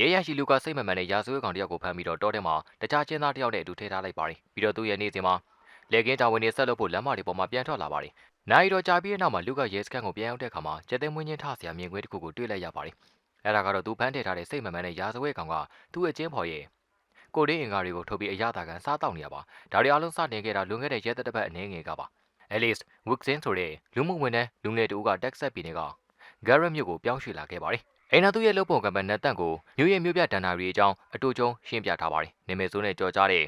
ရဲရရှိလူကစိတ်မမှန်တဲ့ရာဇဝတ်ကောင်တစ်ယောက်ကိုဖမ်းပြီးတော့တောထဲမှာတခြားချင်းသားတစ်ယောက်နဲ့အတူထည့်ထားလိုက်ပါတယ်ပြီးတော့သူ့ရဲ့နေစဉ်မှာလေကင်းတာဝန်တွေဆက်လုပ်ဖို့လမ်းမတွေပေါ်မှာပြန်ထွက်လာပါတယ်နိုင်တော့ကြာပြီးတဲ့နောက်မှာလူကရဲစခန်းကိုပြန်ရောက်တဲ့အခါမှာကျက်သိမ်းမွင်းချင်းထဆရာမြင်ကွင်းတစ်ခုကိုတွေ့လိုက်ရပါတယ်အဲ့ဒါကတော့သူဖမ်းထည့်ထားတဲ့စိတ်မမှန်တဲ့ရာဇဝတ်ကောင်ကသူ့အချင်းဖော်ရဲ့ကိုရင်းအင်္ဂါတွေကိုထုတ်ပြီးအရသာခံစားတောက်နေရပါဒါတွေအလုံးစတင်ခဲ့တာလွန်ခဲ့တဲ့ရဲတပ်တစ်ပတ်အနေငယ်ကပါ Alice Wixin ဆိုတဲ့လူမှုဝန်ထမ်းလူငယ်တူကတက်ဆက်ပြည်နယ်က Garrett မြို့ကိုပြောင်းရွှေ့လာခဲ့ပါတယ်။ အိမ်နာသူရဲ့လုပ်ပုံကံပန်နတ်တန့်ကိုမြို့ရဲ့မြို့ပြဒဏ္ဍာရီအကြောင်းအတူကျုံရှင်းပြထားပါတယ်။နေမယ်ဆိုးနဲ့ကြော်ကြားတဲ့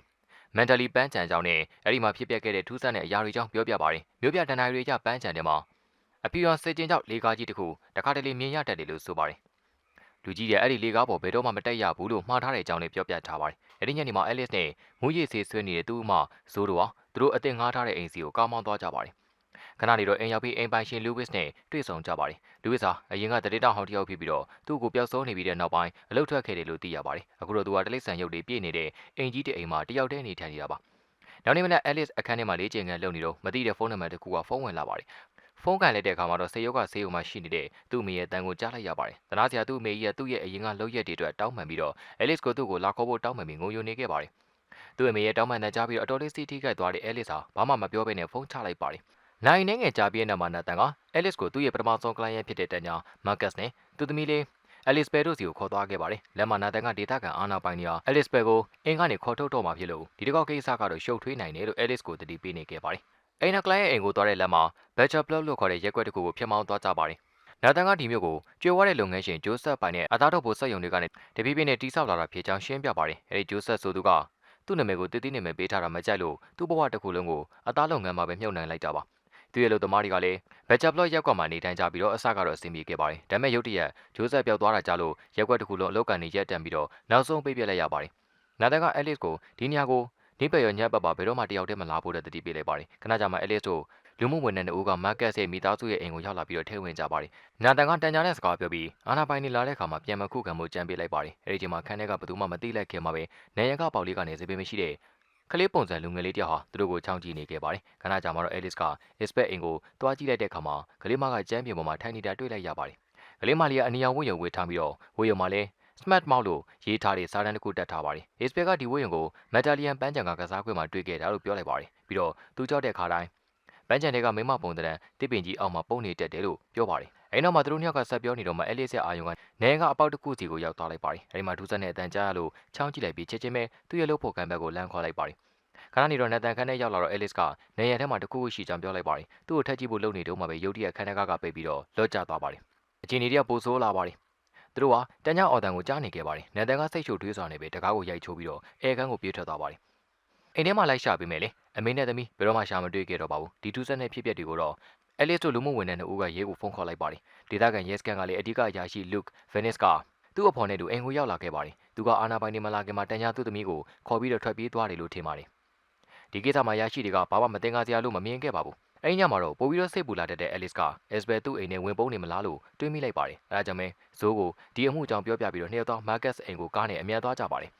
mentally ပန်းချံကြောင်းနဲ့အဲ့ဒီမှာဖြစ်ပျက်ခဲ့တဲ့ထူးဆန်းတဲ့အရာတွေကြောင်းပြောပြပါတယ်။မြို့ပြဒဏ္ဍာရီကြပန်းချံတဲ့မှာအပီရောစစ်ကျင်းကြောင့်လေကားကြီးတစ်ခုတခါတလေမြင်ရတတ်တယ်လို့ဆိုပါတယ်။လူကြီးရဲ့အဲ့ဒီလေကားပေါ်ဘယ်တော့မှမတက်ရဘူးလို့မှားထားတဲ့အကြောင်းလေးပြောပြထားပါတယ်။အဲ့ဒီညနေမှာ Alice နဲ့မူးရည်ဆေးဆွဲနေတဲ့သူ့အမဇိုးတို့ဟာသူတို့အတင်ငှားထားတဲ့အိမ်စီကိုကားမောင်းသွားကြပါတယ် ခဏနေတော့အိမ်ရောက်ပြီးအိမ်ပိုင်ရှင်လူးဝစ်နဲ့တွေ့ဆုံကြပါတယ်လူးဝစ်ဟာအရင်ကတရေတောင်ဟောင်းတစ်ယောက်ဖြစ်ပြီးတော့သူ့ကိုပျောက်ဆုံးနေပြီးတဲ့နောက်ပိုင်းအလုတ်ထွက်ခဲ့တယ်လို့သိရပါတယ်အခုတော့သူကတလိษံရုပ်တွေပြည့်နေတဲ့အိမ်ကြီးတဲ့အိမ်မှာတယောက်တည်းနေထိုင်နေတာပါနောက်နေ့မနက်အဲလစ်အခန်းထဲမှာလေးကျင်ကန်လုံနေတော့မသိတဲ့ဖုန်းနံပါတ်တစ်ခုကဖုန်းဝင်လာပါတယ်ဖုန်းကန်လိုက်တဲ့အခါမှာတော့ဆေးရုပ်ကဆေးရုံမှာရှိနေတဲ့သူ့အမေရဲ့တန်ကိုကြားလိုက်ရပါတယ်။တနာစရာသူ့အမေကြီးကသူ့ရဲ့အရင်ကလှုပ်ရက်တွေအတွက်တောင်းပန်ပြီးတော့အဲလစ်ကိုသူ့ကိုလာခေါ်ဖို့တောင်းပန်ပြီးငိုယိုနေခဲ့ပါတယ်။သူ့အမေရဲ့တောင်းပန်တဲ့ကြားပြီးတော့အတော်လေးစီးထိခိုက်သွားတဲ့အဲလစ်ဟာဘာမှမပြောဘဲနဲ့ဖုန်းချလိုက်ပါတယ်။ နိုင်နေငယ်ကြားပြီးတဲ့နောက်မှာနတ်တန်ကအဲလစ်ကိုသူ့ရဲ့ပထမဆုံးကလိုင်းရဖြစ်တဲ့တန်ညာမာကတ်နဲ့သူ့သမီးလေးအဲလစ်ဘဲတို့စီကိုခေါ်သွားခဲ့ပါတယ်။လက်မနာတန်ကဒေတာကန်အာနာပိုင်နေအောင်အဲလစ်ဘဲကိုအင်ကနေခေါ်ထုတ်တော့မှာဖြစ်လို့ဒီတစ်ခေါက်ကိစ္စကတော့ရှုပ်ထွေးနိုင်တယ်လို့အဲလစ်ကိုတတိပေးနေခဲ့ပါတယ်။အိမ်နကလိုင်းရဲ့အိမ်ကိုသွားတဲ့လမ်းမှာ Bachelor Plug လို့ခေါ်တဲ့ရက်ွက်တစ်ခုကိုဖျက်မောင်းသွားကြပါတယ်။နာတန်ကဒီမျိုးကိုကျွေဝါတဲ့လုပ်ငန်းရှင်ဂျိုးဆက်ပိုင်နဲ့အသားတော်ဖို့စက်ယုံတွေကနေတပြည့်ပြည့်နဲ့တိဆောက်လာတာဖြစ်ကြောင်းရှင်းပြပါတယ်။အဲဒီဂျိုးဆက်ဆိုသူကသူ့နာမည်ကိုတည်တည်နေမဲ့ပေးထားတာမကြိုက်လို့သူ့ဘဝတစ်ခုလုံးကိုအသားလုပ်ငန်းမှာပဲမြုပ်နှံလိုက်တာပါ။ သူရဲ့လူသမားတွေကလည်း Bachelor Plug ရက်ကွက်မှာနေထိုင်ကြပြီးတော့အစကတော့အဆင်ပြေခဲ့ပါတယ်။ဒါပေမဲ့ရုတ်တရက်ဂျိုးဆက်ပြောက်သွားတာကြလို့ရက်ကွက်တစ်ခုလုံးအလုပ်ကန်နေရက်တန်ပြီးတော့နောက်ဆုံးပြိပြက်လိုက်ရပါတယ်။နာတန်က Alice ကိုဒီနေရာကိုနေပယ်ရညက်ပတ်ပါဘယ်တော့မှတယောက်တည်းမလာဖို့တဲ့တတိပေးလိုက်ပါတယ်။ခဏကြာမှ Alice တို့လူမှုဝန်ထမ်းတို့ကမတ်ကတ်ရဲ့မိသားစုရဲ့အိမ်ကိုရောက်လာပြီးတော့ထဲဝင်ကြပါတယ်။နာတန်ကတန်ကြားတဲ့စကားပြောပြီးအာနာပိုင်နေလာတဲ့အခါမှာပြန်မခုခံမှုကြံပေးလိုက်ပါတယ်။အဲဒီချိန်မှာခန်းထဲကဘသူမှမသိလိုက်ခင်မှာပဲနေရကပေါလေးကနေစပင်းမရှိတဲ့ ကလေးပုံစံလူငယ်လေးတယောက်ဟာသူတို့ကိုချောင်းကြည့်နေခဲ့ပါတယ်။ခဏကြာမှတော့ Alice က Isbeth အိမ်ကိုတွားကြည့်လိုက်တဲ့အခါမှာကလေးမကကျမ်းပြင်ပေါ်မှာထိုင်နေတာတွေ့လိုက်ရပါတယ်။ကလေးမလေးကအနီရောင်ဝတ်ရုံဝတ်ထားပြီးတော့ဝတ်ရုံမှာလည်း Smart Mouth လို့ရေးထားတဲ့စာတမ်းတစ်ခုတက်ထားပါတယ်။ Isbeth ကဒီဝတ်ရုံကို Metallian ပန်းချံကကစားကွင်းမှာတွေ့ခဲ့တာလို့ပြောလိုက်ပါတယ်။ပြီးတော့သူကြောက်တဲ့ခါတိုင်းပန်းချံတွေကမိမပုံတရံတစ်ပင်ကြီးအောက်မှာပုံနေတက်တယ်လို့ပြောပါတယ်။ အဲဒီနောက်မှာသူတို့နှစ်ယောက်ကဆက်ပြောနေတော့မှအဲလစ်ရဲ့အာယုံကနေကအပေါက်တစ်ခုစီကိုရောက်သွားလိုက်ပါတယ်။အဲဒီမှာဒူးဆက်နဲ့အတန်ကြားရလို့ချောင်းကြည့်လိုက်ပြီးချက်ချင်းပဲသူ့ရဲ့လို့ဖို့ကန်ဘက်ကိုလမ်းခေါ်လိုက်ပါတယ်။ခဏနေတော့နတ်တန်ခန်းထဲရောက်လာတော့အဲလစ်ကနေရံထဲမှာတခုခုရှိကြောင်းပြောလိုက်ပါတယ်။သူ့ကိုထက်ကြည့်ဖို့လုပ်နေတော့မှပဲရုတ်တရက်ခန်းထဲကကပိတ်ပြီးတော့လော့ကျသွားပါတယ်။အချင်းကြီးတွေကပိုဆိုးလာပါတယ်။သူတို့ကတန်းချအော်တန်ကိုကြားနေခဲ့ပါတယ်။နတ်တန်ကစိတ်ရှုပ်ထွေးစွာနဲ့ပဲတကားကိုရိုက်ချိုးပြီးတော့အဲကန်းကိုပြေးထွက်သွားပါတယ်။အိမ်ထဲမှာလိုက်ရှာပေးမယ်လေအမေနဲ့သမီးဘယ်တော့မှရှာမတွေ့ခဲ့တော့ပါဘူးဒီထူးဆန်းတဲ့ဖြစ်ပျက်တွေကိုတော့ အဲလစ်တို့လူမှုဝန်ထမ်းတို့ကရဲကိုဖုန်းခေါ်လိုက်ပါတယ်ဒေသခံရဲစကန်ကလည်းအဓိကအရာရှိ Luke Venice ကသူ့အဖော်နဲ့တူအိမ်ကိုရောက်လာခဲ့ပါတယ်သူကအာနာပိုင်နေမလာခင်မှာတန်ညာသူ့သမီးကိုခေါ်ပြီးတော့ထွက်ပြေးသွားတယ်လို့ထင်ပါတယ်ဒီကိစ္စမှာရရှိတွေကဘာမှမတင်ကားစရာလို့မမြင်ခဲ့ပါဘူးအဲ့ညမှာတော့ပို့ပြီးတော့စိတ်ပူလာတတ်တဲ့ Alice က Esbel သူ့အိမ်နဲ့ဝင်ပုန်းနေမလားလို့တွေးမိလိုက်ပါတယ်အဲဒါကြောင့်ပဲဇိုးကိုဒီအမှုအကြောင်းပြောပြပြီးတော့နှစ်ယောက်တော့ Marcus အိမ်ကိုကားနဲ့အမြန်သွားကြပါတယ်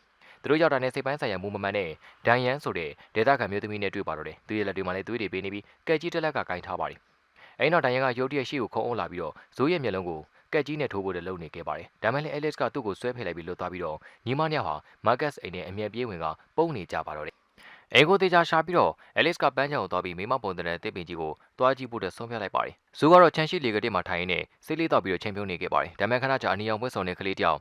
သူတို့ရောက်တာနဲ့စိတ်ပိုင်းဆိုင်ရာမူမမှန်တဲ့ဒိုင်ယန်ဆိုတဲ့ဒေတာခံမျိုးသမီးနဲ့တွေ့ပါတော့တယ်သူရဲ့လက်တွေမှာလည်းသွေးတွေပေးနေပြီးကက်ကြီးတစ်လက်ကကင်ထားပါတယ် အဲနောက်ဒိုင်ယန်ကရုတ်တရက်ရှိကိုခုံအောင်လာပြီးတော့ဇိုးရဲ့မျက်လုံးကိုကက်ကြီးနဲ့ထိုးဖို့တလုပ်နေခဲ့ပါတယ်ဒါမှလည်း Alex ကသူ့ကိုဆွဲဖယ်လိုက်ပြီးလွတ်သွားပြီးတော့ညီမနှစ်ယောက်ဟာ Marcus အိမ်နဲ့အမြန်ပြေးဝင်ကပုံနေကြပါတော့တယ်အိမ်ကိုတေချာရှာပြီးတော့ Alice ကပန်းချံကိုသွားပြီးမိမပုံတဲ့တစ်ပင်ကြီးကိုတွားကြည့်ဖို့တဲ့ဆုံးဖြတ်လိုက်ပါတယ်။ဇူကတော့ချန်ရှိလေကတိမှာထိုင်ရင်းနဲ့စိတ်လေးတော့ပြီးတော့ချိန်ပြုံးနေခဲ့ပါတယ်။ဒါပေမဲ့ခဏကြာအနီအောင်ပွဲဆောင်တဲ့ကလေးတယောက်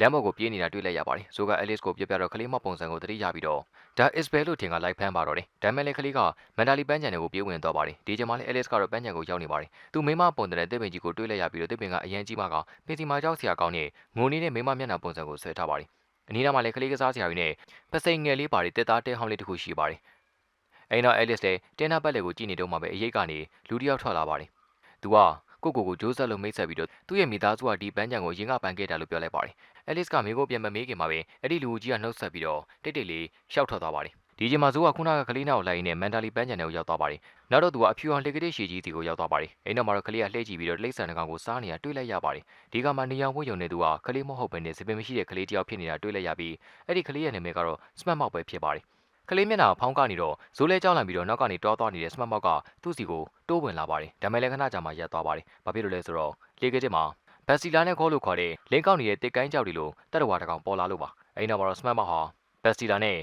လမ်းပေါ်ကိုပြေးနေတာတွေ့လိုက်ရပါတယ်။ဇိုကအဲလစ်ကိုပြပြတော့ကလေးမပုံစံကိုတတိရပြီးတော့ဒါအစ်ဘဲလို့ထင်ကလိုက်ဖမ်းပါတော့တယ်။ဒါပေမဲ့လည်းကလေးကမန်ဒါလီပန်းချန်တွေကိုပြေးဝင်သွားပါတယ်။ဒီချိန်မှာလည်းအဲလစ်ကတော့ပန်းချန်ကိုရောက်နေပါတယ်။သူမိမပုံတဲ့တစ်ပင်ကြီးကိုတွေ့လိုက်ရပြီးတော့တစ်ပင်ကအရန်ကြီးမှကပင်စီမာကြောက်စရာကောင်းတဲ့ငုံနေတဲ့မိမမျက်နှာပုံစံကိုဆွဲထားပါတယ်။အနီးနားမှာလည်းကလေးကစားစရာတွေနဲ့ပစိန်ငယ်လေးပါတွေတက်သားတဲဟောင်းလေးတစ်ခုရှိပါတယ်။အိမ်နောက်အဲလစ်လည်းတင်းနာပတ်လေကိုကြည့်နေတော့မှပဲအရေးကနေလူတစ်ယောက်ထွက်လာပါတယ်။သူက ကိုကိုကိုဂျိုးဆက်လို့မိတ်ဆက်ပြီးတော့သူ့ရဲ့မိသားစုကဒီပန်းချံကိုရင်းကပန်းခဲ့တာလို့ပြောလိုက်ပါတယ်။အဲလစ်ကမိကိုပြန်မမေးခင်မှာပဲအဲ့ဒီလူကြီးကနှုတ်ဆက်ပြီးတော့တိတ်တိတ်လေးရှောက်ထွက်သွားပါတယ်။ဒီချိန်မှာဇိုးကခုနကကလေးနောက်လိုက်ရင်းနဲ့မန်တာလီပန်းချံတွေကိုရောက်သွားပါတယ်။နောက်တော့သူကအဖြူအောင်လှေကလေးရှည်ကြီးစီကိုရောက်သွားပါတယ်။အဲ့နောက်မှာတော့ကလေးကလှည့်ကြည့်ပြီးတော့လိမ့်ဆန်တကောင်ကိုစားနေတာတွေ့လိုက်ရပါတယ်။ဒီကမှနေအောင်ဝှယုံနေသူကကလေးမဟုတ်ဘဲနဲ့စပင်မရှိတဲ့ကလေးတယောက်ဖြစ်နေတာတွေ့လိုက်ရပြီးအဲ့ဒီကလေးရဲ့နာမည်ကတော့စမတ်မောက်ပဲဖြစ်ပါတယ်။ ကလေးမျက်နှာဖောင်းကနေတော့ဇိုးလဲကြောက်လန့်ပြီးတော့နောက်ကနေတောသွားနေတဲ့စမတ်မောက်ကသူ့စီကိုတိုးဝင်လာပါတယ်။ဒါမဲ့လည်းခဏကြာမှရက်သွားပါတယ်။ဘာဖြစ်လို့လဲဆိုတော့လေကတဲ့မှာဘက်စီလာနဲ့ခေါ်လို့ခေါ်တဲ့လင်းကောက်နေတဲ့တစ်ကိုင်းကြောက်တွေလိုတက်တော်ဝါတစ်ကောင်ပေါ်လာလို့ပါအဲ့နောက်မှာတော့စမတ်မဟာဘက်စီလာနဲ့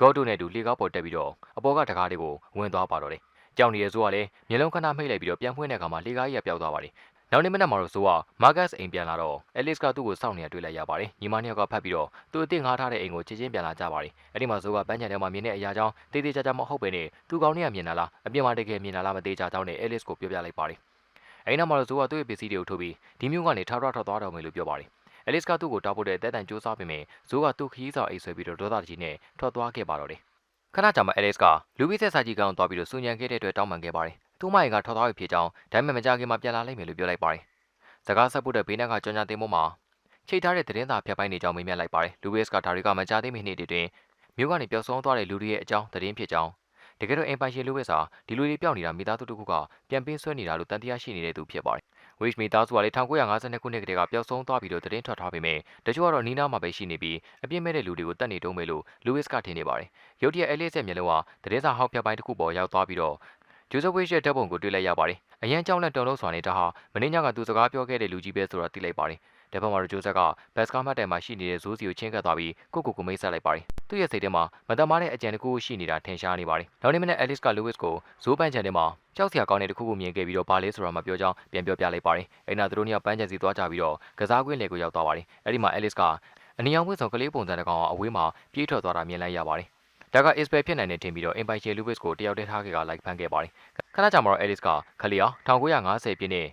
ဂေါ့တို့နဲ့တူလေကားပေါ်တက်ပြီးတော့အပေါ်ကတကားတွေကိုဝင်သွားပါတော့တယ်ကြောင်နေတဲ့ဇိုးကလည်းမျက်လုံးခဏမိတ်လိုက်ပြီးတော့ပြန်ဖွင့်တဲ့အခါမှာလေကားကြီးကပျောက်သွားပါတယ် နောက်နေ့မနက်မှာတော့ဇိုးကမာဂတ်အိမ်ပြန်လာတော့အဲလစ်ကသူ့ကိုစောင့်နေတာတွေ့လိုက်ရပါတယ်ညီမနှစ်ယောက်ကဖတ်ပြီးတော့သူအစ်စ်ငားထားတဲ့အိမ်ကိုချင်းချင်းပြန်လာကြပါတယ်အဲ့ဒီမှာဇိုးကပန်းချန်ထဲမှာမြင်တဲ့အရာကြောင့်တေးသေးချာချာမဟုတ်ပဲနဲ့သူကောင်းနေရမြင်လာလားအပြင်မှာတကယ်မြင်လာလားမသေးချာကြောင်းနဲ့အဲလစ်ကိုပြောပြလိုက်ပါတယ်အဲ့နောက်မှာတော့ဇိုးကသူ့ရဲ့ပစ္စည်းတွေကိုထုတ်ပြီးဒီမျိုးကနေထောက်ထောက်ထောက်သွားတော်မယ်လို့ပြောပါတယ်အဲလစ်ကသူ့ကိုတောက်ဖို့တဲ့တဲတန်စူးစမ်းပေမဲ့ဇိုးကသူ့ခီးစာအိတ်ဆွဲပြီးတော့ဒေါသကြီးနဲ့ထွက်သွားခဲ့ပါတော့တယ်ခဏကြာမှအဲလစ်ကလူဘီဆက်စာကြီးကောင်သွားပြီးတော့စူညံခဲ့တဲ့အတွက်တောင်းပန်ခဲ့ပါတယ် သူမအိမ်ကထွက်သွားပြီဖြစ်ကြောင်းဒါပေမဲ့မကြခင်မှာပြန်လာလိမ့်မယ်လို့ပြောလိုက်ပါတယ်စကားဆက်ဖို့တဲ့ဘေးနက်ကကြောင်ညာတင်မို့မှာချိတ်ထားတဲ့သတင်းစာဖြတ်ပိုင်းနေကြောင်းမေးမြန်းလိုက်ပါတယ်လူဘီစ်ကဒါတွေကမကြသေးမီနှစ်တွေတွင်မြို့ကနေပျောက်ဆုံးသွားတဲ့လူတွေရဲ့အကြောင်းသတင်းဖြစ်ကြောင်းတကယ်တော့အင်ပိုင်ရှင်လူဘစ်ဟာဒီလူတွေပျောက်နေတာမိသားစုတစ်ခုကပြန်ပင်းဆွဲနေတာလို့တန်တရားရှိနေတဲ့သူဖြစ်ပါတယ်ဝိချ်မီသားစုကလည်း1952ခုနှစ်ကတည်းကပျောက်ဆုံးသွားပြီးတော့သတင်းထွက်ထားပေမဲ့တချို့ကတော့နီးနားမှာပဲရှိနေပြီးအပြစ်မဲ့တဲ့လူတွေကိုတတ်နေတုံးမယ်လို့လူဝစ်ကထင်နေပါတယ်ရုတ်တရက်အဲလစ်ရဲ့မျက်လုံးကသတင်းစာဟောက်ပြပိုင်းတစ်ခုပေါ်ရောက်သွားပြီးတော့ ဂျိုဇဝစ်ရဲ့ဓာတ်ပုံကိုတွေ့လိုက်ရပါတယ်အရန်ကြောင်းနဲ့တုံလို့စွာနေတာဟာမင်းညကသူစကားပြောခဲ့တဲ့လူကြီးပဲဆိုတာသိလိုက်ပါတယ်တပတ်မှာဂျိုဇက်ကဘတ်စကားမှတ်တိုင်မှာရှိနေတဲ့ဇိုးစီကိုချင်းကပ်သွားပြီးကိုကိုကိုမိတ်ဆက်လိုက်ပါတယ်သူ့ရဲ့စိတ်ထဲမှာမတမားတဲ့အကြံတစ်ခုရှိနေတာထင်ရှားနေပါတယ်နောက်နေ့မနေ့အဲလစ်ကလူဝစ်ကိုဇိုးပန်းချန်ထဲမှာကြောက်စရာကောင်းတဲ့တစ်ခုခုမြင်ခဲ့ပြီးတော့ဘာလဲဆိုတာမပြောကြောင်းပြန်ပြောပြလိုက်ပါတယ်အဲ့နာသူတို့နှစ်ယောက်ပန်းချန်စီသွားကြပြီးတော့ကစားကွင်းလေကိုရောက်သွားပါတယ်အဲ့ဒီမှာအဲလစ်ကအနီအောင်ဝစ်ဆောင်ကလေးပုံစံတစ်ကောင်အဝေးမှာပြေးထွက်သွားတာမြင်လိုက်ရပါတယ် ဒါက is ပဲဖြစ်နိုင်တယ်ထင်ပြီးတော့ Empire Lewis ကိုတယောက်တည်းထားခဲ့က like ဖန်ခဲ့ပါတယ်ခဏကြာမှာတော့ Alice ကခလီယာ1950ပြည့်နှစ်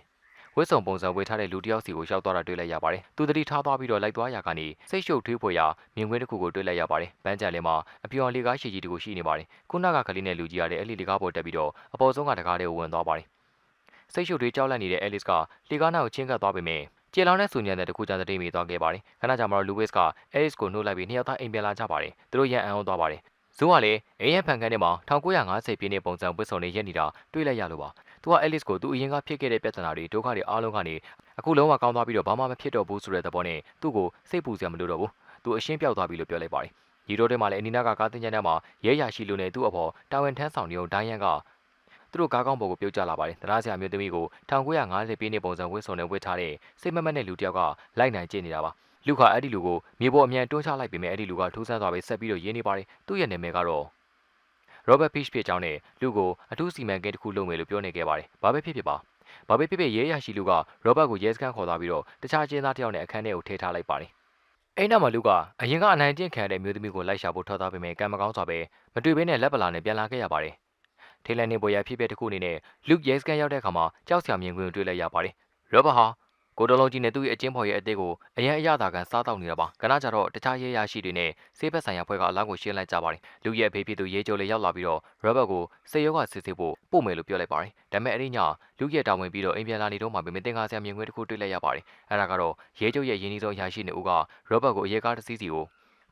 ဝစ်စုံပုံစံဝေထားတဲ့လူတစ်ယောက်စီကိုရောက်သွားတာတွေ့လိုက်ရပါတယ်။သူတတိထားသွားပြီးတော့လိုက်သွားရာကနေစိတ်ရှုပ်ထွေးဖွယ်ရာမြင်ကွင်းတစ်ခုကိုတွေ့လိုက်ရပါတယ်။ပန်းကြံလေးမှာအပြောင်လေးကားရှည်ကြီးတစ်ခုရှိနေပါတယ်။ခုနကကလေးနဲ့လူကြီးရတဲ့အဲ့ဒီလေးကားပေါ်တက်ပြီးတော့အပေါ်ဆုံးကတကားလေးကိုဝင်သွားပါတယ်။စိတ်ရှုပ်ထွေးကြောက်လန့်နေတဲ့ Alice ကလေကားနာကိုချင်းကပ်သွားပေမဲ့ကျေလောင်တဲ့ဆူညံတဲ့တခုကြတဲ့တိမ်မိသွားခဲ့ပါတယ်။ခဏကြာမှာတော့ Lewis က Alice ကိုနှုတ်လိုက်ပြီးနှစ်ယောက်သားအိမ်ပြန်လာကြပါတယ်။သူတို့ရန်အံ့ဩသွားပါတယ်။ ဇိုးကလည်းအရင်ဖန်ခန်းထဲမှာ1950ပြည့်နှစ်ပုံစံဝစ်စုံနေရက်နေတာတွေ့လိုက်ရလို့ပါ။သူကအဲလစ်ကိုသူအရင်ကဖြစ်ခဲ့တဲ့ပြဿနာတွေဒုက္ခတွေအားလုံးကနေအခုလုံးဝကောင်းသွားပြီးတော့ဘာမှမဖြစ်တော့ဘူးဆိုတဲ့သဘောနဲ့သူ့ကိုစိတ်ပူစရာမလိုတော့ဘူး။သူအရှင်းပြောက်သွားပြီလို့ပြောလိုက်ပါတယ်။ရီရိုထဲမှာလည်းအနီနာကကားတင်ချမ်းထဲမှာရဲရရှိလူနဲ့သူ့အဖေတာဝန်ထမ်းဆောင်နေုံဒိုင်းယန်ကသူတို့ကားကောင်းပေါ်ကိုပြုတ်ကျလာပါတယ်။တရားစရာမျိုးသမီးကို1950ပြည့်နှစ်ပုံစံဝစ်စုံနဲ့ဝစ်ထားတဲ့စိတ်မမက်တဲ့လူတစ်ယောက်ကလိုက်နိုင်ကျင့်နေတာပါ။ လူခအဲ့ဒီလူကိုမြေပေါ်အမြန်တွန်းချလိုက်ပေမဲ့အဲ့ဒီလူကထိုးဆန်းသွားပြီးဆက်ပြီးတော့ရင်းနေပါတယ်။သူ့ရဲ့နာမည်ကတော့ Robert Fish ဖြစ်ကြောင်းနဲ့လူကိုအထူးစီမံကိန်းတစ်ခုလုပ်မယ်လို့ပြောနေခဲ့ပါတယ်။ဘာပဲဖြစ်ဖြစ်ပါ။ဘာပဲဖြစ်ဖြစ်ရဲရရှိလူက Robert ကိုရဲစခန်းခေါ်သွားပြီးတော့တခြားကျင်းသားတစ်ယောက်နဲ့အခန်းထဲကိုထည့်ထားလိုက်ပါတယ်။အဲ့နောက်မှာလူကအရင်ကအနိုင်ကျင့်ခံရတဲ့မျိုးသမီးကိုလိုက်ရှာဖို့ထွက်သွားပေမဲ့ကံမကောင်းစွာပဲမတွေ့ဘဲနဲ့လက်ပလာနဲ့ပြန်လာခဲ့ရပါတယ်။ထေးလန်နေပေါ်ရဖြစ်ဖြစ်တစ်ခုအနေနဲ့လူရဲစခန်းရောက်တဲ့အခါမှာကြောက်စရာမြင်ကွင်းကိုတွေ့လိုက်ရပါတယ်။ Robert ဟာ ကိုတလုံးကြီးနဲ့သူ့ရဲ့အချင်းဖော်ရဲ့အသေးကိုအရန်အရသာကန်စားတောက်နေတာပါကနကြတော့တခြားရဲရရှိတွေနဲ့ဆေးဘက်ဆိုင်ရာဖွဲ့ကအလောင်းကိုရှင်းလိုက်ကြပါတယ်လူရဲ့ဖေးဖြစ်သူရဲကြိုလေးရောက်လာပြီးတော့ရောဘတ်ကိုစေရောကစစ်စစ်ဖို့ပို့မယ်လို့ပြောလိုက်ပါတယ်ဒါပေမဲ့အဲ့ဒီညလူရဲ့တာဝန်ပြီးတော့အိမ်ပြန်လာနေတော့မှပဲမတင်ကားဆရာမြင်ကွင်းတစ်ခုတွေ့လိုက်ရပါတယ်အဲ့ဒါကတော့ရဲကျုပ်ရဲ့ရင်းနှီးဆုံးအရာရှိနေဦးကရောဘတ်ကိုအရဲကားတစ်စီးစီကို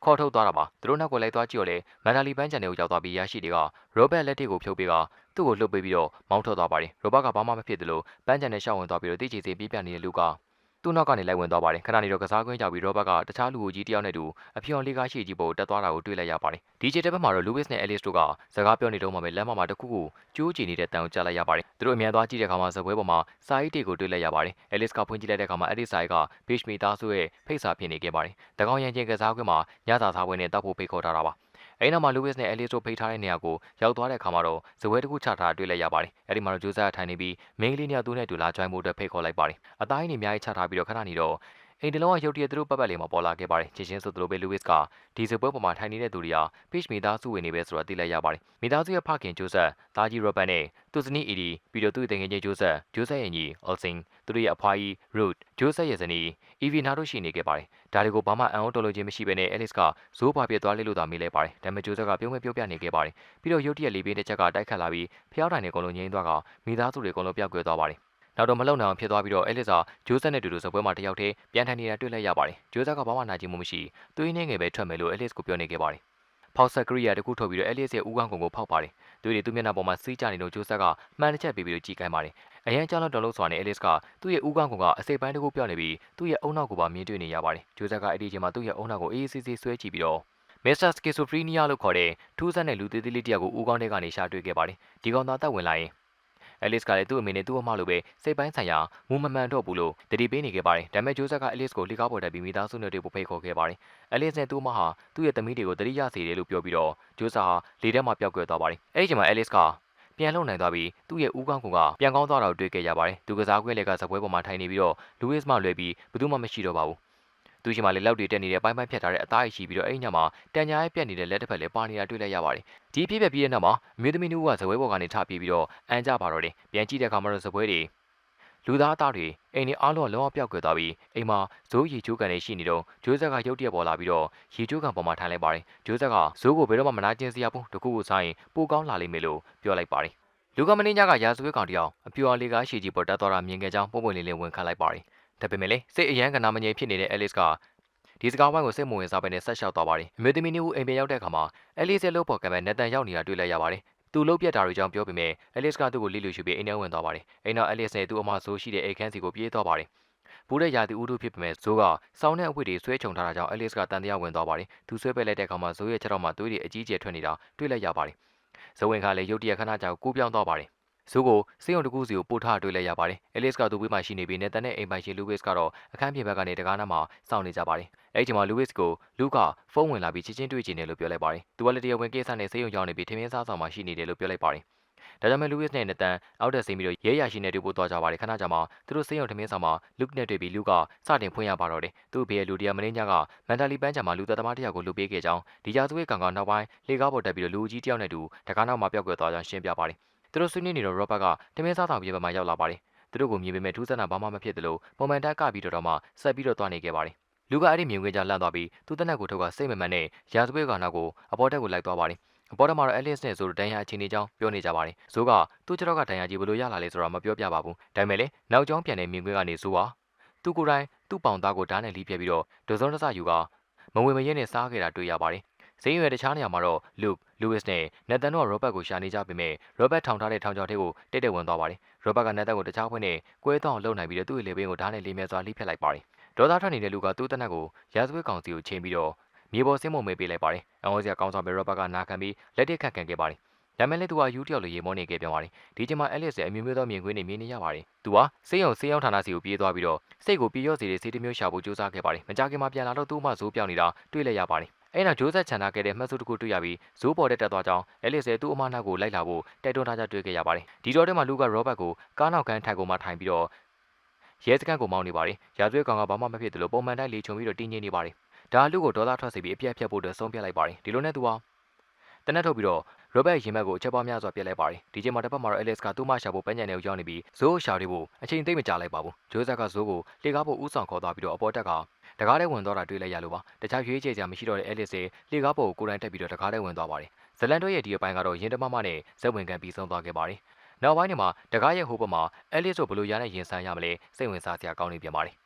ခေါ်ထုတ်သွားတာပါသူတို့နောက်ကိုလိုက်သွားကြည့်တော့လေမန်ဒါလီပန်းချန်တွေကိုရောက်သွားပြီးရရှိတွေကရောဘတ်လက်တွေကိုဖြုတ်ပေးကသူ့ကိုလှုပ်ပေးပြီးတော့မောင်းထွက်သွားပါတယ်ရောဘတ်ကဘာမှမဖြစ်သလိုပန်းချန်နဲ့ရှောက်ဝင်သွားပြီးတော့တိကျစီပြေးပြနေတဲ့လူက သူ့နောက်ကနေလိုက်ဝင်သွားပါတယ်ခဏနေတော့ကစားကွင်းကြောက်ပြီးရောဘတ်ကတခြားလူကြီးတယောက်နဲ့တူအဖြော်လေးကားရှိကြီးပေါ်တက်သွားတာကိုတွေ့လိုက်ရပါတယ်ဒီဂျေတက်ဘက်မှာတော့လူးဝစ်နဲ့အဲလစ်တို့ကစကားပြောနေတော့မှပဲလမ်းမမှာတခုခုကျိုးကျင်နေတဲ့တန်ကိုကြားလိုက်ရပါတယ်သူတို့အမြန်သွားကြည့်တဲ့အခါမှာဇပွဲပေါ်မှာစာရေးတွေကိုတွေ့လိုက်ရပါတယ်အဲလစ်ကဖွင့်ကြည့်လိုက်တဲ့အခါမှာအဲ့ဒီစာရေးကဘေ့ချ်မီသားစုရဲ့ဖိတ်စာဖြစ်နေခဲ့ပါတယ်တကောင်ရန်ချင်းကစားကွင်းမှာညစာစားပွဲနဲ့တောက်ဖို့ဖိတ်ခေါ်ထားတာပါ အဲ့နောက်မှာလူးဝစ်နဲ့အဲလစ်တို့ဖိတ်ထားတဲ့နေရာကိုရောက်သွားတဲ့အခါမှာတော့ဇပွဲတစ်ခုချထားတွေ့လိုက်ရပါတယ်အဲ့ဒီမှာတော့ဂျိုးဆာထိုင်နေပြီးမင်းကလေးနဲ့သူနဲ့တူလာကြိုင်းဖို့အတွက်ဖိတ်ခေါ်လိုက်ပါတယ်အသားရင်းတွေအများကြီးချထားပြီးတော့ခဏနေတော့ အိမ်တလုံးကရုတ်တရက်သူတို့ပတ်ပတ်လေးမှာပေါ်လာခဲ့ပါတယ်။ချစ်ချင်းဆိုသူတို့ပဲလူဝစ်ကဒီစပွဲပေါ်မှာထိုင်နေတဲ့သူတွေဟာ Peach မိသားစုဝင်နေပဲဆိုတာသိလိုက်ရပါတယ်။မိသားစုရဲ့ဖခင်ဂျိုးဆက်၊သားကြီးရောဘတ်နဲ့သူ့ဇနီးအီဒီပြီးတော့သူ့တငယ်ချင်းဂျိုးဆက်၊ဂျိုးဆက်ရဲ့ညီအော်စင်သူတို့ရဲ့အဖွားကြီး Ruth ဂျိုးဆက်ရဲ့ဇနီးအီဗီနာတို့ရှိနေခဲ့ပါတယ်။ဒါတွေကိုဘာမှအံ့ဩတော်လို့ခြင်းမရှိဘဲနဲ့ Alice ကဇိုးပါပြသွားလိလို့သာမေးလိုက်ပါတယ်။ဒါပေမဲ့ဂျိုးဆက်ကပြုံးမဲ့ပြုတ်ပြနေခဲ့ပါတယ်။ပြီးတော့ရုတ်တရက်လေးပင်းတစ်ချက်ကတိုက်ခတ်လာပြီးဖျောက်တိုင်တွေအကုန်လုံးငြိမ်းသွားကမိသားစုတွေအကုန်လုံးပြောက်ကွယ်သွားပါတယ်။ နောက်တော့မလုံနိုင်အောင်ဖြစ်သွားပြီးတော့အဲလစ်စာဂျိုးဆက်နဲ့တူတူစပွဲမှာတယောက်တည်းပြန်ထိုင်နေတာတွေ့လိုက်ရပါတယ်ဂျိုးဆက်ကဘာမှနာကျင်မှုမရှိသွေးနှင်းငယ်ပဲထွက်မယ်လို့အဲလစ်ကိုပြောနေခဲ့ပါတယ်ဖောက်ဆက်ကရိယာတခုထုတ်ပြီးတော့အဲလစ်ရဲ့ဦးခေါင်းကုံကိုဖောက်ပါတယ်သူတွေသူမျက်နှာပေါ်မှာစီးကြနေတော့ဂျိုးဆက်ကမှန်တစ်ချက်ပေးပြီးတော့ကြည်ကိုင်းပါတယ်အရန်ကြောင်းလောက်တော်လို့ဆိုတဲ့အဲလစ်ကသူ့ရဲ့ဦးခေါင်းကုံကအစိပ်ပိုင်းတစ်ခုပြောင်းနေပြီးသူ့ရဲ့အုံနောက်ကိုပါမြင်တွေ့နေရပါတယ်ဂျိုးဆက်ကအဲ့ဒီချိန်မှာသူ့ရဲ့အုံနောက်ကိုအေးအေးဆေးဆေးဆွဲကြည့်ပြီးတော့မစ္စတာစကီဆိုဖရီနီယာလို့ခေါ်တဲ့ထူးဆန်းတဲ့လူသေးသေးလေးတယောက်ကိုဦးခေါင်းထဲကနေရှာတွေ့ခဲ့ပါတယ်ဒီကောင်သာတက်ဝင်လာရင် အဲလစ်ကလည်းသူ့အမေနဲ့သူ့အမလိုပဲစိတ်ပိုင်းဆိုင်ရာမူမမှန်တော့ဘူးလို့တတိပေးနေခဲ့ပါတယ်ဒါပေမဲ့ဂျိုးဆက်ကအဲလစ်ကိုလှေကားပေါ်တက်ပြီးမိသားစုနဲ့တွေ့ဖို့ဖိတ်ခေါ်ခဲ့ပါတယ်အဲလစ်နဲ့သူ့အမဟာသူ့ရဲ့သမီးတွေကိုတတိယစေတယ်လို့ပြောပြီးတော့ဂျိုးဆာဟာလေထဲမှာပျောက်ကွယ်သွားပါတယ်အဲ့ဒီချိန်မှာအဲလစ်ကပြန်လုံနိုင်သွားပြီးသူ့ရဲ့ဦးခေါင်းကပြန်ကောင်းသွားတာကိုတွေ့ခဲ့ရပါတယ်သူကစားကွင်းလေကစပွဲပေါ်မှာထိုင်နေပြီးတော့လူးဝစ်မှလွယ်ပြီးဘယ်သူမှမရှိတော့ပါဘူး သူရှိမှလေလောက်တွေတက်နေတဲ့ပိုင်းပိုင်းဖြတ်ထားတဲ့အသားရရှိပြီးတော့အဲ့ညမှာတန်ညာရဲ့ပြက်နေတဲ့လက်တစ်ဖက်လည်းပါနေတာတွေ့လိုက်ရပါတယ်ဒီပြည့်ပြက်ပြီးတဲ့နောက်မှာအမျိုးသမီးတို့ကဇပွဲပေါ်ကနေထပြေးပြီးတော့အန်ကြပါတော့တယ်ပြန်ကြည့်တဲ့အခါမှာတော့ဇပွဲတွေလူသားအသားတွေအိမ်နေအားလုံးလုံးဝပျောက်ကွယ်သွားပြီးအိမ်မှာဇိုးရီချိုးကန်နေရှိနေတော့ဂျိုးဆက်ကရုတ်တရက်ပေါ်လာပြီးတော့ရီချိုးကန်ပေါ်မှာထိုင်လိုက်ပါတယ်ဂျိုးဆက်ကဇိုးကိုဘယ်တော့မှမနာကျင်စရာဘူးတကူကိုဆိုင်ပိုကောင်းလာလိမ့်မယ်လို့ပြောလိုက်ပါတယ်လူကမင်းညကရာဇဝတ်ကောင်တယောက်အပြူအလေးကားရှည်ကြီးပေါ်တက်သွားတာမြင်ခဲ့ကြောင်းပုံပွင့်လေးလေးဝန်ခံလိုက်ပါတယ် ဒါပေမဲ့လေစိတ်အယမ်းကနာမငြိမ်ဖြစ်နေတဲ့အဲလစ်ကဒီစကားဝိုင်းကိုစိတ်မဝင်စားဘဲနဲ့ဆက်လျှောက်သွားပါတယ်အမျိုးသမီးနှစ်ဦးအိမ်ပြန်ရောက်တဲ့အခါမှာအဲလစ်ရဲ့လို့ပေါ်ကံပဲနေတန်ရောက်နေတာတွေ့လိုက်ရပါတယ်သူလှုပ်ပြက်တာတွေကြောင့်ပြောပေမဲ့အဲလစ်ကသူ့ကိုလိလူရှူပြီးအိမ်ထဲဝင်သွားပါတယ်အိမ်နောက်အဲလစ်နဲ့သူ့အမဆိုးရှိတဲ့အိမ်ခန်းစီကိုပြေးသွားပါတယ်ပူတဲ့ရာသီဥတုဖြစ်ပေမဲ့ဇိုးကစောင်းတဲ့အဝတ်တွေဆွဲချုံထားတာကြောင့်အဲလစ်ကတန်တရားဝင်သွားပါတယ်သူဆွဲပက်လိုက်တဲ့အခါမှာဇိုးရဲ့ခြေထောက်မှာသွေးတွေအကြီးကျယ်ထွက်နေတာတွေ့လိုက်ရပါတယ်ဇိုးဝင်ကလည်းရုတ်တရက်ခဏကြာကိုပြောင်းသွားပါတယ် ဇိုးကိုစေယုံတကူစီကိုပို့ထားတွေ့လိုက်ရပါတယ်။အဲလစ်ကသူ့ဘေးမှာရှိနေပြီးနေတန်နဲ့အိမ်ပိုင်ရှင်လူဝစ်ကတော့အခန်းပြင်ဘက်ကနေတကားနားမှာစောင့်နေကြပါတယ်။အဲဒီချိန်မှာလူဝစ်ကိုလူကဖုန်းဝင်လာပြီးချင်းချင်းတွေ့ကြည့်နေလို့ပြောလိုက်ပါတယ်။သူကလည်းတရားဝင်ကိစ္စနဲ့စေယုံကြောင်းနေပြီးထင်းထင်းစားဆောင်မှရှိနေတယ်လို့ပြောလိုက်ပါတယ်။ဒါကြောင့်မဲ့လူဝစ်နဲ့နေတန်အောက်တက်ဆင်းပြီးတော့ရဲရရှိနေတွေ့ဖို့သွားကြပါတယ်ခဏကြာမှသူတို့စေယုံထမင်းဆောင်မှာလူနဲ့တွေ့ပြီးလူကစတင်ဖွင့်ရပါတော့တယ်သူ့ဘေးရဲ့လူတရားမင်းညကမန်တလီပန်းချံမှာလူသက်သမားတယောက်ကိုလူပေးခဲ့ကြောင်းဒီကြားသူရဲ့ကောင်ကောင်နောက်ပိုင်းလေကားပေါ်တက်ပြီးတော့လူကြီးတယောက်နဲ့တူတကားနောက်မှာပျောက်ကွယ်သွားကြောင်းရှင်းပြပါတယ် သူတို့ဆွေးနွေးနေတော့ရောဘတ်ကတမင်းစားဆောင်ပြေးဘက်မှာရောက်လာပါတယ်သူတို့ကိုမြင်ပေမဲ့ထူးဆန်းတာဘာမှမဖြစ်သလိုပုံမှန်တက်ကပြီးတော့မှဆက်ပြီးတော့သွားနေခဲ့ပါတယ်လူကအဲ့ဒီမြင်ကွင်းကြလန့်သွားပြီးသူ့တက်နက်ကိုထုတ်ကစိတ်မမှန်နဲ့ရာဇဝတ်ကောင်နောက်ကိုအပေါ်တက်ကိုလိုက်သွားပါတယ်အပေါ်တက်မှာတော့ Alice နဲ့ဆိုဒန်ယာအချင်းနေကြောင်းပြောနေကြပါတယ်။ဇိုးကသူ့ကြောက်ကဒန်ယာကြီးဘလို့ရလာလဲဆိုတာမပြောပြပါဘူး။ဒါပေမဲ့လေနောက်ကျောင်းပြန်တဲ့မြင်ကွင်းကနေဇိုးကသူ့ကိုယ်တိုင်သူ့ပေါင်သားကိုဓာတ်နဲ့လီးပြပြီးတော့ဒဇွန်တစယူကမဝင်မရဲနဲ့စားခဲ့တာတွေ့ရပါတယ်။ ဇိမ်းရွယ်တခြားနေရာမှာတော့ Luke, Lewis နဲ့ Nathan တို့က Robert ကိုရှာနေကြပေမဲ့ Robert ထောင်ထားတဲ့ထောင်ချောက်ထဲကိုတိတ်တိတ်ဝင်သွားပါတယ်။ Robert က Nathan ကိုတခြားဖွင့်နဲ့ကွဲတော့လုံနိုင်ပြီးတော့သူ့ရဲ့လေဘင်းကိုဓာတ်နဲ့လေးမြဲစွာလှိဖြတ်လိုက်ပါတယ်။ဒေါသထွက်နေတဲ့လူကသူ့တနက်ကိုရာဇဝတ်ကောင်စီကိုချိန်ပြီးတော့မြေပေါ်ဆင်းမုံမေးပေးလိုက်ပါတယ်။အဝေါ်စရာကောင်းဆောင်ပြီး Robert ကနာခံပြီးလက်တစ်ခတ်ခံခဲ့ပါတယ်။ဒါမဲ့လည်းသူကယူတယောက်လိုရေမောနေခဲ့ပြန်ပါတယ်။ဒီချိန်မှာ Alice ရဲ့အမျိုးမျိုးသောမြင်ကွင်းတွေမြင်နေရပါတယ်။သူကစေးရုံစေးရောက်ဌာနစီကိုပြေးသွားပြီးတော့စိတ်ကိုပြေရော့စေတဲ့စေးတစ်မျိုးရှာဖို့ကြိုးစားခဲ့ပါတယ်။မကြခင်မှာပြန်လာတော့သူ့မှဇိုးပြောင်းနေတာတွေ့လိုက်ရပါတယ်။ အဲ့နောက်ဂျိုးဆက်ချန်ထားခဲ့တဲ့မှတ်စုတစ်ခုတွေ့ရပြီးဇိုးပေါ်တက်တက်သွားကြောင်းအဲလစ်ရဲ့သူ့အမနာကိုလိုက်လာဖို့တိုက်တွန်းထားကြတွေ့ခဲ့ရပါတယ်။ဒီတော့ထဲမှာလူကရောဘတ်ကိုကားနောက်ကန်းထိုင်ကိုမှထိုင်ပြီးတော့ရဲစခန်းကိုမောင်းနေပါတယ်။ရာဇဝတ်ကောင်ကဘာမှမဖြစ်သလိုပုံမှန်တိုင်းလေချုံပြီးတော့တင်းငင်းနေပါတယ်။ဒါလူကိုဒေါသထွက်စေပြီးအပြက်ဖြတ်ဖို့အတွက်ဆုံးဖြတ်လိုက်ပါတယ်။ဒီလိုနဲ့သူဟာတနက်ထုတ်ပြီးတော့ရောဘတ်ရင်မက်ကိုအချက်ပေါင်းများစွာပြစ်လိုက်ပါတယ်။ဒီချိန်မှာတစ်ဖက်မှာတော့အဲလစ်ကသူ့မရှာဖို့ပန်းညံတွေကိုရောက်နေပြီးဇိုးကိုရှာနေဖို့အချိန်သိမ့်မကြာလိုက်ပါဘူး။ဂျိုးဆက်ကဇိုးကိုလေကားဖို့ဥဆောင်ခေါ်သွားပြီးတော့အပေါ်တက်က တကားထဲဝင်သွားတာတွေ့လိုက်ရလို့ပါတခြားရွေးချယ်စရာမရှိတော့တဲ့အဲလစ်ရဲ့လေကားပေါ်ကိုကိုယ်တိုင်တက်ပြီးတော့တကားထဲဝင်သွားပါတယ်ဇလန်တို့ရဲ့ဒီအပိုင်းကတော့ရင်တမမနဲ့ဇက်ဝင်ကန်ပြီးဆုံးသွားခဲ့ပါတယ်နောက်ပိုင်းမှာတကားရဲ့ဟိုဘက်မှာအဲလစ်တို့ဘလို့ရတဲ့ရင်ဆိုင်ရမလဲစိတ်ဝင်စားစရာကောင်းနေပြန်ပါတယ်